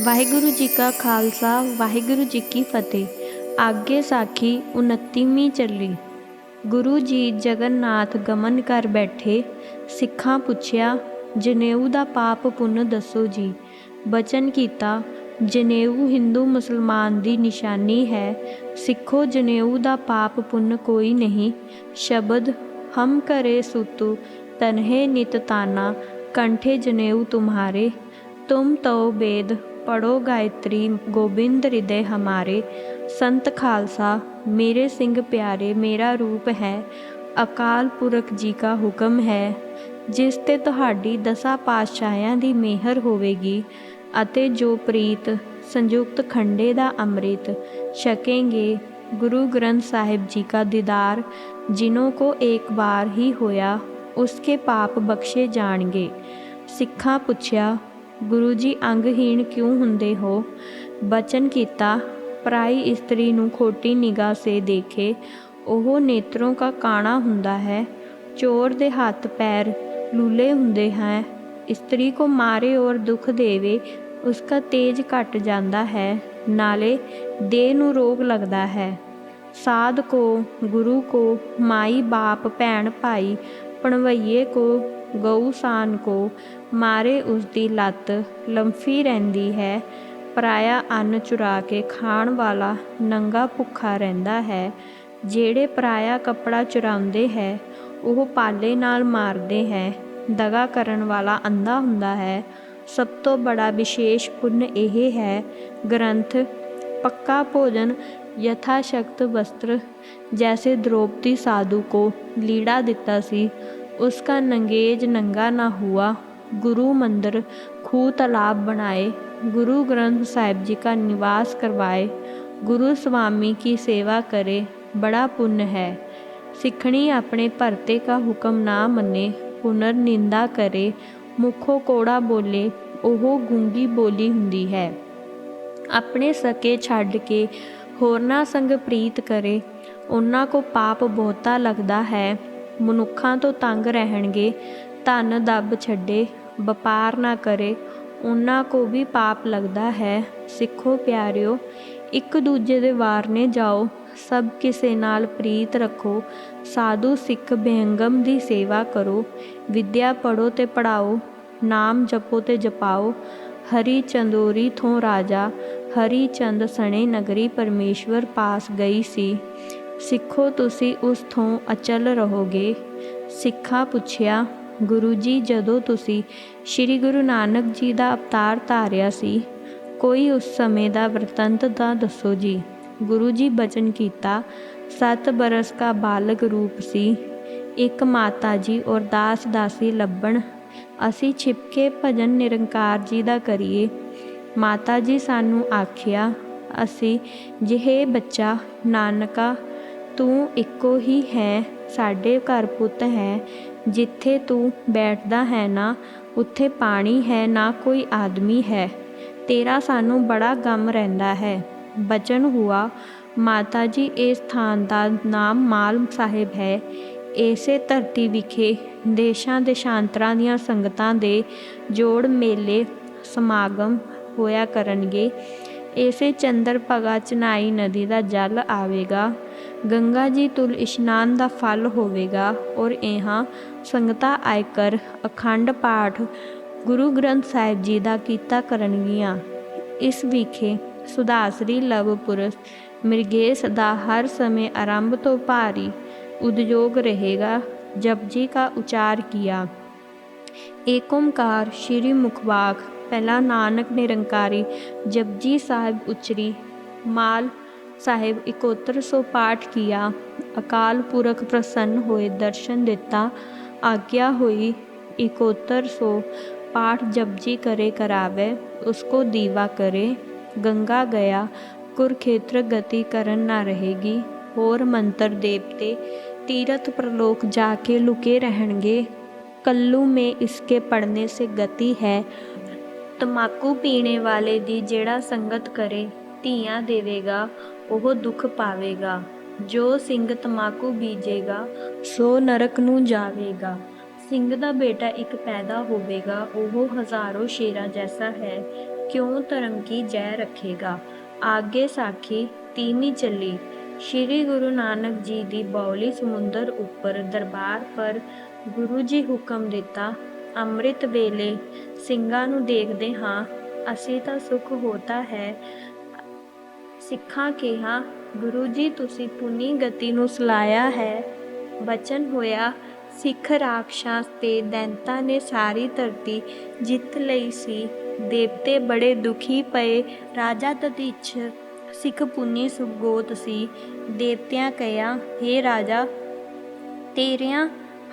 ਵਾਹਿਗੁਰੂ ਜੀ ਕਾ ਖਾਲਸਾ, ਵਾਹਿਗੁਰੂ ਜੀ ਕੀ ਫਤਿਹ। ਆਗੇ ਸਾਖੀ 29ਵੀਂ ਚੱਲੀ। ਗੁਰੂ ਜੀ ਜਗਨਨਾਥ ਗਮਨ ਕਰ ਬੈਠੇ, ਸਿੱਖਾਂ ਪੁੱਛਿਆ, ਜਨੇਊ ਦਾ ਪਾਪ ਪੁੰਨ ਦੱਸੋ ਜੀ। ਬਚਨ ਕੀਤਾ, ਜਨੇਊ ਹਿੰਦੂ ਮੁਸਲਮਾਨ ਦੀ ਨਿਸ਼ਾਨੀ ਹੈ, ਸਿੱਖੋ ਜਨੇਊ ਦਾ ਪਾਪ ਪੁੰਨ ਕੋਈ ਨਹੀਂ। ਸ਼ਬਦ, ਹਮ ਕਰੇ ਸੁਤੂ, ਤਨਹੇ ਨਿਤ ਤਾਨਾ, ਕੰਠੇ ਜਨੇਊ ਤੁਮਹਾਰੇ ਤੁਮ ਤਉ ਬੇਦ। ਪੜੋ ਗਾਇਤਰੀ ਗੋਬਿੰਦ ਹਿਰਦੇ ਹਮਾਰੇ, ਸੰਤ ਖਾਲਸਾ, ਮੇਰੇ ਸਿੰਘ ਪਿਆਰੇ, ਮੇਰਾ ਰੂਪ ਹੈ, ਅਕਾਲ ਪੁਰਖ ਜੀ ਦਾ ਹੁਕਮ ਹੈ। ਜਿਸ ਤੇ ਤੁਹਾਡੀ ਦਸਾਂ ਪਾਤਸ਼ਾਹਾਂ ਦੀ ਮਿਹਰ ਹੋਵੇਗੀ ਅਤੇ ਜੋ ਪ੍ਰੀਤ ਸੰਯੁਕਤ ਖੰਡੇ ਦਾ ਅੰਮ੍ਰਿਤ ਛਕेंगे ਗੁਰੂ ਗ੍ਰੰਥ ਸਾਹਿਬ ਜੀ ਦਾ ਦੀਦਾਰ, ਜਿਨ੍ਹਾਂ ਕੋ ਇੱਕ ਵਾਰ ਹੀ ਹੋਇਆ, ਉਸਕੇ ਪਾਪ ਬਖਸ਼ੇ ਜਾਣਗੇ। ਸਿੱਖਾਂ ਪੁੱਛਿਆ ਗੁਰੂ ਜੀ ਅੰਗਹੀਣ ਕਿਉਂ ਹੁੰਦੇ ਹੋ? ਬਚਨ ਕੀਤਾ, ਪਰਾਈ ਇਸਤਰੀ ਨੂੰ ਖੋਟੀ ਨਿਗਾਹ ਸੇ ਦੇਖੇ, ਉਹ ਨੇਤਰੋਂ ਕਾ ਕਾਣਾ ਹੁੰਦਾ ਹੈ, ਚੋਰ ਦੇ ਹੱਥ ਪੈਰ ਲੂਲੇ ਹੁੰਦੇ ਹੈ, ਇਸਤਰੀ ਕੋ ਮਾਰੇ ਔਰ ਦੁੱਖ ਦੇਵੇ, ਉਸਕਾ ਤੇਜ ਘਟ ਜਾਂਦਾ ਹੈ, ਨਾਲੇ ਦੇਹ ਨੂੰ ਰੋਗ ਲੱਗਦਾ ਹੈ। ਸਾਧ ਕੋ, ਗੁਰੂ ਕੋ, ਮਾਈ ਬਾਪ ਭੈਣ ਭਾਈ, ਪਣਵਈਏ ਕੋ ਗਊਸਾਨ ਕੋ ਮਾਰੇ ਉਸ ਦੀ ਲੱਤ ਲੰਫੀ ਰਹਿੰਦੀ ਹੈ ਪਰਾਇਆ ਅੰਨ ਚੁਰਾ ਕੇ ਖਾਣ ਵਾਲਾ ਨੰਗਾ ਭੁੱਖਾ ਰਹਿੰਦਾ ਹੈ ਜਿਹੜੇ ਪਰਾਇਆ ਕੱਪੜਾ ਚੁਰਾਉਂਦੇ ਹੈ ਉਹ ਪਾਲੇ ਨਾਲ ਮਾਰਦੇ ਹੈ ਦਗਾ ਕਰਨ ਵਾਲਾ ਅੰਧਾ ਹੁੰਦਾ ਹੈ ਸਭ ਤੋਂ ਬੜਾ ਵਿਸ਼ੇਸ਼ ਪੁੰਨ ਇਹ ਹੈ ਗ੍ਰੰਥ ਪੱਕਾ ਭੋਜਨ ਯਥਾ ਸ਼ਕਤ ਵਸਤਰ ਜੈਸੇ द्रौपदी साधु को लीड़ा दिता सी उसका नंगेज नंगा ना हुआ गुरु मंदिर खूह तालाब बनाए गुरु ग्रंथ साहिब जी का निवास करवाए गुरु स्वामी की सेवा करे बड़ा पुण्य है सिखणी अपने भरते का हुक्म ना मने पुनर निंदा करे ਮੁਖੋਂ ਕੋੜਾ ਬੋਲੇ ਉਹ ਗੂੰਗੀ ਬੋਲੀ ਹੁੰਦੀ ਹੈ ਆਪਣੇ ਸਕੇ ਛੱਡ ਕੇ ਹੋਰਨਾਂ ਸੰਗ ਪ੍ਰੀਤ ਕਰੇ ਉਹਨਾਂ ਕੋ ਪਾਪ ਬਹੁਤਾ ਲੱਗਦਾ ਹੈ ਮਨੁੱਖਾਂ ਤੋਂ ਤੰਗ ਰਹਿਣਗੇ ਧਨ ਦੱਬ ਛੱਡੇ ਵਪਾਰ ਨਾ ਕਰੇ, ਉਹਨਾਂ ਕੋ ਵੀ ਪਾਪ ਲੱਗਦਾ ਹੈ। ਸਿੱਖੋ ਪਿਆਰਿਓ, ਇੱਕ ਦੂਜੇ ਦੇ ਵਾਰਨੇ ਜਾਓ, ਸਭ ਕਿਸੇ ਨਾਲ ਪ੍ਰੀਤ ਰੱਖੋ, ਸਾਧੂ ਸਿੱਖ ਬੇਹੰਗਮ ਦੀ ਸੇਵਾ ਕਰੋ, ਵਿਦਿਆ ਪੜੋ ਤੇ ਪੜਾਓ ਨਾਮ ਜਪੋ ਤੇ ਜਪਾਓ, ਹਰੀ ਚੰਦੋਰੀ ਥੋਂ ਰਾਜਾ, ਹਰੀ ਚੰਦ ਸਣੇ ਨਗਰੀ ਪਰਮੇਸ਼ਵਰ ਪਾਸ ਗਈ ਸੀ। ਸਿੱਖੋ ਤੁਸੀਂ ਉਸ ਥੋਂ ਅਚਲ ਰਹੋਗੇ। ਸਿੱਖਾ ਪੁੱਛਿਆ ਗੁਰੂ ਜੀ, ਜਦੋਂ ਤੁਸੀਂ ਸ੍ਰੀ ਗੁਰੂ ਨਾਨਕ ਜੀ ਦਾ ਅਵਤਾਰ ਧਾਰਿਆ ਸੀ, ਕੋਈ ਉਸ ਸਮੇਂ ਦਾ ਵਰਤੰਤ ਦਾ ਦੱਸੋ ਜੀ। ਗੁਰੂ ਜੀ ਬਚਨ ਕੀਤਾ, ਸੱਤ ਬਰਸ ਕਾ ਬਾਲਕ ਰੂਪ ਸੀ, ਇੱਕ ਮਾਤਾ ਜੀ ਔਰ ਦਾਸ ਦਾਸੀ ਲੱਭਣ, ਅਸੀਂ ਛਿਪਕੇ ਭਜਨ ਨਿਰੰਕਾਰ ਜੀ ਦਾ ਕਰੀਏ। ਮਾਤਾ ਜੀ ਸਾਨੂੰ ਆਖਿਆ, ਅਸੀਂ ਜਿਹੇ ਬੱਚਾ, ਨਾਨਕਾ, ਤੂੰ ਇੱਕੋ ਹੀ ਹੈ, ਸਾਡੇ ਘਰ ਪੁੱਤ ਹੈ ਜਿੱਥੇ ਤੂੰ ਬੈਠਦਾ ਹੈ ਨਾ, ਉੱਥੇ ਪਾਣੀ ਹੈ ਨਾ ਕੋਈ ਆਦਮੀ ਹੈ। ਤੇਰਾ ਸਾਨੂੰ ਬੜਾ ਗਮ ਰਹਿੰਦਾ ਹੈ। ਬਚਨ ਹੁਆ, ਮਾਤਾ ਜੀ ਇਸ ਸਥਾਨ ਦਾ ਨਾਮ ਮਾਲ ਸਾਹਿਬ ਹੈ। ਇਸੇ ਧਰਤੀ ਵਿਖੇ ਦੇਸ਼ਾਂ ਦੇਸ਼ਾਂਤਰਾਂ ਦੀਆਂ ਸੰਗਤਾਂ ਦੇ ਜੋੜ ਮੇਲੇ ਸਮਾਗਮ ਹੋਇਆ ਕਰਨਗੇ। ਇਸੇ ਚੰਦਰ ਭਗਾ ਚਨਾਈ ਨਦੀ ਦਾ ਜਲ ਆਵੇਗਾ। ਗੰਗਾ ਜੀ ਤੁਲ ਇਸ਼ਨਾਨ ਦਾ ਫਲ ਹੋਵੇਗਾ ਔਰ ਇਹਾਂ ਸੰਗਤਾ ਆਇਕਰ ਅਖੰਡ ਪਾਠ ਗੁਰੂ ਗ੍ਰੰਥ ਸਾਹਿਬ ਜੀ ਦਾ ਕੀਤਾ ਕਰਨਗੀਆਂ। ਇਸ ਵਿਖੇ ਸੁਦਾਸਰੀ ਲਵ ਪੁਰਸ਼ ਮਿਰਗੇਸ ਦਾ ਹਰ ਸਮੇਂ ਆਰੰਭ ਤੋਂ ਭਾਰੀ ਉਦਯੋਗ ਰਹੇਗਾ। ਜਪਜੀ ਕਾ ਉਚਾਰ ਕੀਆ। ਏਕ ਓਮਕਾਰ ਸ਼੍ਰੀ ਮੁਖਵਾਕ पहला नानक निरंकारी जपजी साहिब उचरी माल ਸਾਹਿਬ ਇਕੋਤਰ ਸੋ ਪਾਠ ਕੀਆ ਅਕਾਲ ਪੁਰਖ ਪ੍ਰਸੰਨ ਹੋਏ ਦਰਸ਼ਨ ਦਿੱਤਾ ਆਗਿਆ ਹੋਈ ਇਕੋਤਰ ਸੋ ਪਾਠ ਜਪਜੀ ਕਰੇ ਕਰਾਵੇ ਉਸਕੋ ਦੀਵਾ ਕਰੇ ਗੰਗਾ ਗਿਆ ਕੁਰਖੇਤਰ ਗਤੀ ਕਰਨ ਨਾ ਰਹੇਗੀ ਹੋਰ ਮੰਤਰ ਦੇਵਤੇ तीर्थ प्रलोक जाके लुके रहेंगे कल्लू में इसके पढ़ने से गति है ਤਮਾਕੂ ਪੀਣੇ ਵਾਲੇ ਦੀ ਜਿਹੜਾ ਸੰਗਤ ਕਰੇ, ਧੀਆਂ ਦੇਵੇਗਾ, ਉਹ ਦੁੱਖ ਪਾਵੇਗਾ। ਜੋ ਸਿੰਘ ਤਮਾਕੂ ਬੀਜੇਗਾ, ਸੋ ਨਰਕ ਨੂੰ ਜਾਵੇਗਾ। ਸਿੰਘ ਦਾ ਬੇਟਾ ਇੱਕ ਪੈਦਾ ਹੋਵੇਗਾ, ਉਹ ਹਜ਼ਾਰੋਂ ਸ਼ੇਰਾਂ ਜੈਸਾ ਹੈ, ਕਿਉਂ ਧਰਮ ਕੀ ਜੈ ਰੱਖੇਗਾ? ਆਗੇ ਸਾਖੀ, ਤੀਵੀਂ ਚੱਲੀ। ਸ਼੍ਰੀ ਗੁਰੂ ਨਾਨਕ ਜੀ ਦੀ ਬੌਲੀ ਸਮੁੰਦਰ ਉੱਪਰ ਦਰਬਾਰ ਪਰ ਗੁਰੂ ਜੀ ਹੁਕਮ ਦਿੱਤਾ ਅੰਮ੍ਰਿਤ ਵੇਲੇ ਸਿੰਘਾਂ ਨੂੰ ਦੇਖਦੇ ਹਾਂ, ਅਸੀਂ ਤਾਂ ਸੁਖ ਹੋਤਾ ਹੈ। ਸਿੱਖਾਂ ਕਿਹਾ, ਗੁਰੂ ਜੀ, ਤੁਸੀਂ ਪੁਨੀ ਗਤੀ ਨੂੰ ਸਲਾਇਆ ਹੈ। ਬਚਨ ਹੋਇਆ, ਸਿੱਖ ਰਾਖਸ਼ਾਂ ਤੇ ਦੈਂਤਾਂ ਨੇ ਸਾਰੀ ਧਰਤੀ ਜਿੱਤ ਲਈ ਸੀ। ਦੇਵਤੇ ਬੜੇ ਦੁਖੀ ਪਏ, ਰਾਜਾ ਤਤਿਛ ਸਿੱਖ ਪੁਨੀ ਸੁਗੋਤ ਸੀ। ਦੇਵਤਿਆਂ ਕਹਿਆ हे ਰਾਜਾ, ਤੇਰਿਆਂ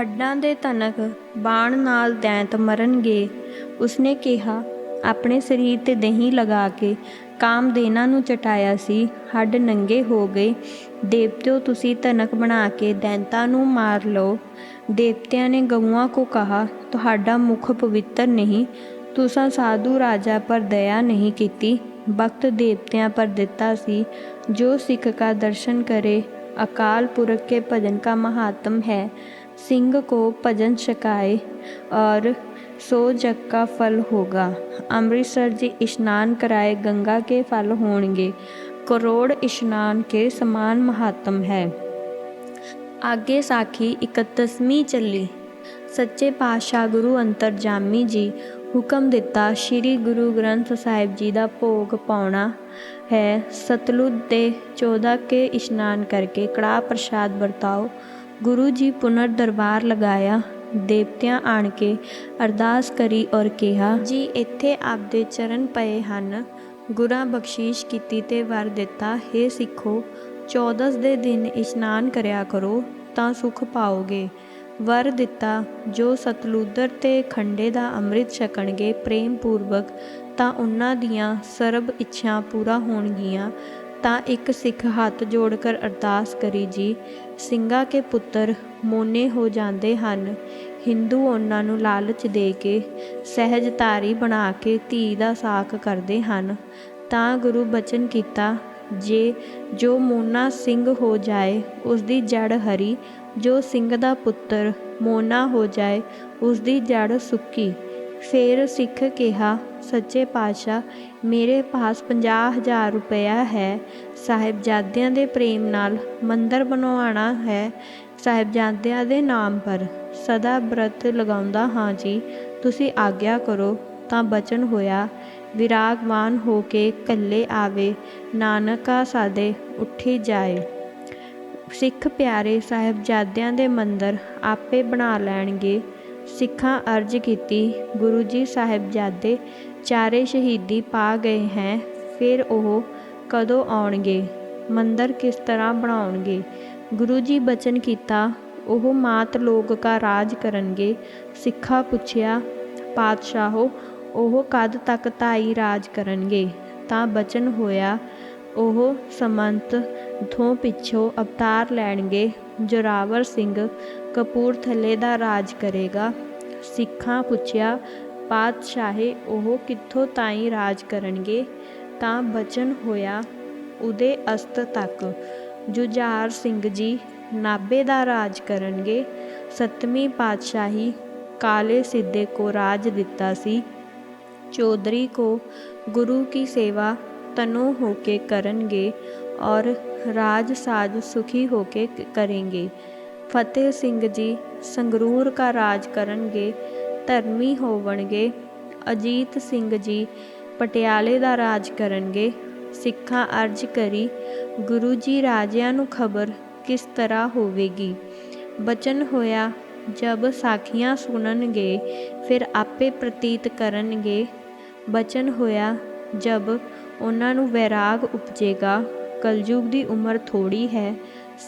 ਹੱਡਾਂ ਦੇ ਤਨਕ ਬਾਣ ਨਾਲ ਦੈਂਤ ਮਰਨਗੇ। ਉਸਨੇ ਕਿਹਾ, ਆਪਣੇ ਸਰੀਰ ਤੇ ਦਹੀਂ ਲਗਾ ਕੇ ਕਾਮ ਕਾਮਦੇਨਾ ਨੂੰ ਚਟਾਇਆ ਸੀ। ਹੱਡ ਨੰਗੇ ਹੋ ਗਏ। ਦੇਵਤਿਓ, ਤੁਸੀਂ ਤਨਕ ਬਣਾ ਕੇ ਦੈਂਤਾਂ ਨੂੰ ਮਾਰ ਲਓ। ਦੇਵਤਿਆਂ ਨੇ ਗਊਆਂ ਕੋ ਕਹਾ, ਤੁਹਾਡਾ ਮੁਖ ਪਵਿੱਤਰ ਨਹੀਂ। ਤੁਸਾਂ ਸਾਧੂ ਰਾਜਾ ਪਰ ਦਇਆ ਨਹੀਂ ਕੀਤੀ। ਬਖਤ ਦੇਵਤਿਆਂ ਪਰ ਦਿੱਤਾ ਸੀ। ਜੋ ਸਿੱਖ ਕਾ ਦਰਸ਼ਨ ਕਰੇ, ਅਕਾਲ ਪੁਰਖ ਕੇ ਭਜਨ ਕਾ ਮਹਾਤਮ ਹੈ। सिंह को भजन छकाए और सो जग का फल होगा अमृतसर जी स्नान कराए गंगा के फल होंगे करोड़ स्नान के समान महात्म है आगे साखी इकतीसवीं ਚੱਲੀ ਸੱਚੇ ਪਾਤਸ਼ਾਹ ਗੁਰੂ ਅੰਤਰਜਾਮੀ ਜੀ ਹੁਕਮ ਦਿੱਤਾ ਸ੍ਰੀ ਗੁਰੂ ਗ੍ਰੰਥ ਸਾਹਿਬ ਜੀ ਦਾ ਭੋਗ ਪਾਉਣਾ ਹੈ ਸਤਲੁਜ ਦੇ 14 ਕੇ ਇਸ਼ਨਾਨ ਕਰਕੇ ਕੜਾ ਪ੍ਰਸ਼ਾਦ ਵਰਤਾਓ ਗੁਰੂ ਜੀ ਪੁਨਰ ਦਰਬਾਰ ਲਗਾਇਆ, ਦੇਵਤਿਆਂ ਆਣ ਕੇ ਅਰਦਾਸ ਕਰੀ ਔਰ ਕਿਹਾ, ਜੀ ਇੱਥੇ ਆਪਦੇ ਚਰਨ ਪਏ ਹਨ, ਗੁਰਾਂ ਬਖਸ਼ੀਸ਼ ਕੀਤੀ ਤੇ ਵਰ ਦਿੱਤਾ हे ਸਿੱਖੋ 14 ਦੇ ਦਿਨ ਇਸ਼ਨਾਨ ਕਰਿਆ ਕਰੋ, ਤਾਂ ਸੁਖ ਪਾਓਗੇ। ਵਰ ਦਿੱਤਾ, ਜੋ ਸਤਲੁਦਰ ਤੇ ਖੰਡੇ ਦਾ ਅੰਮ੍ਰਿਤ ਛਕਣਗੇ ਪ੍ਰੇਮ ਪੂਰਵਕ, ਤਾਂ ਉਹਨਾਂ ਦੀਆਂ ਸਰਬ ਇੱਛਾ ਪੂਰਾ ਹੋਣਗੀਆਂ। ਤਾਂ ਇੱਕ ਸਿੱਖ ਹੱਥ ਜੋੜ ਕਰ ਅਰਦਾਸ ਕਰੀ, ਜੀ, ਸਿੰਘਾਂ ਕੇ ਪੁੱਤਰ ਮੋਨੇ ਹੋ ਜਾਂਦੇ ਹਨ। ਹਿੰਦੂ ਉਹਨਾਂ ਨੂੰ ਲਾਲਚ ਦੇ ਕੇ ਸਹਿਜਧਾਰੀ ਬਣਾ ਕੇ ਧੀ ਦਾ ਸਾਕ ਕਰਦੇ ਹਨ। ਤਾਂ ਗੁਰੂ ਬਚਨ ਕੀਤਾ, ਜੇ ਜੋ ਮੋਨਾ ਸਿੰਘ ਹੋ ਜਾਏ ਉਸ ਦੀ ਜੜ ਹਰੀ। ਜੋ ਸਿੰਘ ਦਾ ਪੁੱਤਰ ਮੋਨਾ ਹੋ ਜਾਏ ਉਸ ਦੀ ਜੜ ਸੁੱਕੀ। ਫਿਰ ਸਿੱਖ ਕਿਹਾ, ਸੱਚੇ ਪਾਤਸ਼ਾਹ, ਮੇਰੇ ਪਾਸ 50000 ਰੁਪਇਆ ਹੈ। ਸਾਹਿਬਜ਼ਾਦਿਆਂ ਦੇ ਪ੍ਰੇਮ ਨਾਲ ਮੰਦਰ ਬਣਵਾਉਣਾ ਹੈ। ਸਾਹਿਬਜ਼ਾਦਿਆਂ ਦੇ ਨਾਮ ਪਰ ਸਦਾ ਬ੍ਰਤ ਲਗਾਉਂਦਾ ਹਾਂ ਜੀ। ਤੁਸੀਂ ਆਗਿਆ ਕਰੋ, ਤਾਂ ਬਚਨ ਹੋਇਆ। ਵਿਰਾਗਵਾਨ ਹੋ ਕੇ ਕੱਲੇ ਆਵੇ। ਨਾਨਕਾ ਸਾਦੇ ਉੱਠੀ ਜਾਏ। ਸਿੱਖ ਪਿਆਰੇ, ਸਾਹਿਬਜ਼ਾਦਿਆਂ ਦੇ ਮੰਦਰ ਆਪੇ ਬਣਾ ਲੈਣਗੇ। ਸਿੱਖਾਂ ਅਰਜ਼ ਕੀਤੀ, ਗੁਰੂ ਜੀ ਸਾਹਿਬਜ਼ਾਦੇ ਚਾਰੇ ਸ਼ਹੀਦੀ ਪਾ ਗਏ ਹੈ, ਫਿਰ ਉਹ ਕਦੋਂ ਆਉਣਗੇ? ਮੰਦਰ ਕਿਸ ਤਰ੍ਹਾਂ ਬਣਾਉਣਗੇ? ਗੁਰੂ ਜੀ ਬਚਨ ਕੀਤਾ, ਉਹ ਮਾਤ ਲੋਕ ਕਾ ਰਾਜ ਕਰਨਗੇ? ਸਿੱਖਾ ਪੁੱਛਿਆ, ਪਾਤਸ਼ਾਹੋ, ਉਹ ਕਦ ਤੱਕ ਤਾਈ ਰਾਜ ਕਰਨਗੇ? ਤਾਂ ਬਚਨ ਹੋਇਆ, ਉਹ ਸਮੰਤ ਥੋਂ ਪਿੱਛੋਂ ਅਵਤਾਰ ਲੈਣਗੇ। ਜੋਰਾਵਰ ਸਿੰਘ ਕਪੂਰਥਲੇ ਦਾ ਰਾਜ ਕਰੇਗਾ। ਸਿੱਖਾਂ ਪੁੱਛਿਆ, ਪਾਤਸ਼ਾਹੇ, ਉਹ ਕਿੱਥੋਂ ਤਾਈਂ ਰਾਜ ਕਰਨਗੇ? ਤਾਂ ਬਚਨ ਹੋਇਆ, ਉਦੇ ਅਸਤ ਤੱਕ। ਜੁਝਾਰ ਸਿੰਘ ਜੀ ਨਾਬੇ ਦਾ ਰਾਜ ਕਰਨਗੇ। ਸਤਵੀਂ ਪਾਤਸ਼ਾਹੀ ਕਾਲੇ ਸਿੱਧੇ ਕੋ ਰਾਜ ਦਿੱਤਾ ਸੀ। ਚੌਧਰੀ ਕੋ ਗੁਰੂ ਕੀ ਸੇਵਾ ਤਨੋ ਹੋ ਕੇ ਕਰਨਗੇ। ਔਰ ਰਾਜ ਸਾਜ ਸੁਖੀ ਹੋ ਕੇ ਕरेंगे ਫਤਿਹ ਸਿੰਘ ਜੀ, ਸੰਗਰੂਰ ਕਾ ਰਾਜ ਕਰਨਗੇ, ਧਰਮੀ ਹੋਵਣਗੇ। ਅਜੀਤ ਸਿੰਘ ਜੀ, ਪਟਿਆਲੇ ਦਾ ਰਾਜ ਕਰਨਗੇ। ਸਿੱਖਾਂ ਅਰਜ ਕਰੀ, ਗੁਰੂ ਜੀ ਰਾਜਿਆਂ ਨੂੰ ਖਬਰ ਕਿਸ ਤਰ੍ਹਾਂ ਹੋਵੇਗੀ? ਬਚਨ ਹੋਇਆ, ਜਬ ਸਾਖੀਆਂ ਸੁਣਨਗੇ, ਫਿਰ ਆਪੇ ਪ੍ਰਤੀਤ ਕਰਨਗੇ। ਬਚਨ ਹੋਇਆ, ਜਬ ਉਹਨਾਂ ਨੂੰ ਵੈਰਾਗ ਉਪਜੇਗਾ। ਕਲਯੁਗ ਦੀ ਉਮਰ ਥੋੜੀ ਹੈ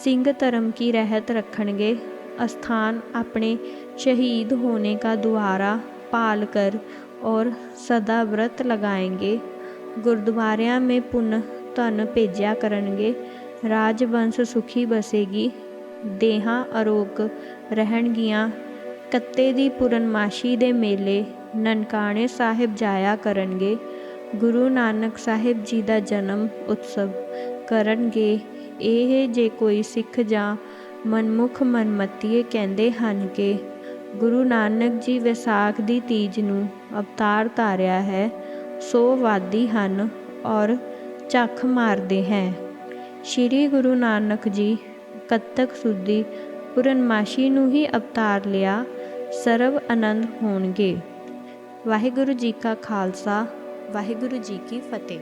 ਸਿੰਘ ਧਰਮ ਕੀ ਰਹਿਤ ਰੱਖਣਗੇ ਅਸਥਾਨ ਆਪਣੇ शहीद होने का द्वारा पाल कर और सदा व्रत लगाएंगे ਗੁਰਦੁਆਰਿਆਂ में ਪੁੰਨ ਧਨ ਭੇਜਿਆ ਕਰਨਗੇ ਰਾਜਵੰਸ਼ ਸੁਖੀ ਬਸੇਗੀ ਦੇਹਾਂ ਅਰੋਗ ਰਹਿਣਗੀਆਂ ਕੱਤੇ ਦੀ ਪੂਰਨਮਾਸ਼ੀ ਦੇ ਮੇਲੇ ਨਨਕਾਣੇ ਸਾਹਿਬ ਜਾਇਆ ਕਰਨਗੇ ਗੁਰੂ ਨਾਨਕ ਸਾਹਿਬ ਜੀ ਦਾ ਜਨਮ ਉਤਸਵ ਕਰਨਗੇ। ਇਹ ਜੇ ਕੋਈ ਸਿੱਖ ਜਾਂ ਮਨਮੁਖ ਮਨਮਤੀਏ ਕਹਿੰਦੇ ਹਨ ਕਿ ਗੁਰੂ ਨਾਨਕ ਜੀ ਵਿਸਾਖ ਦੀ ਤੀਜ ਨੂੰ ਅਵਤਾਰ ਧਾਰਿਆ ਹੈ, ਸੋ ਵਾਦੀ ਹਨ ਔਰ ਝੱਖ ਮਾਰਦੇ ਹੈ। ਸ਼੍ਰੀ ਗੁਰੂ ਨਾਨਕ ਜੀ ਕੱਤਕ ਸੁਦੀ ਪੂਰਨਮਾਸ਼ੀ ਨੂੰ ਹੀ ਅਵਤਾਰ ਲਿਆ ਸਰਬ ਆਨੰਦ ਹੋਣਗੇ। ਵਾਹਿਗੁਰੂ ਜੀ ਕਾ ਖਾਲਸਾ, ਵਾਹਿਗੁਰੂ ਜੀ ਕੀ ਫਤਿਹ।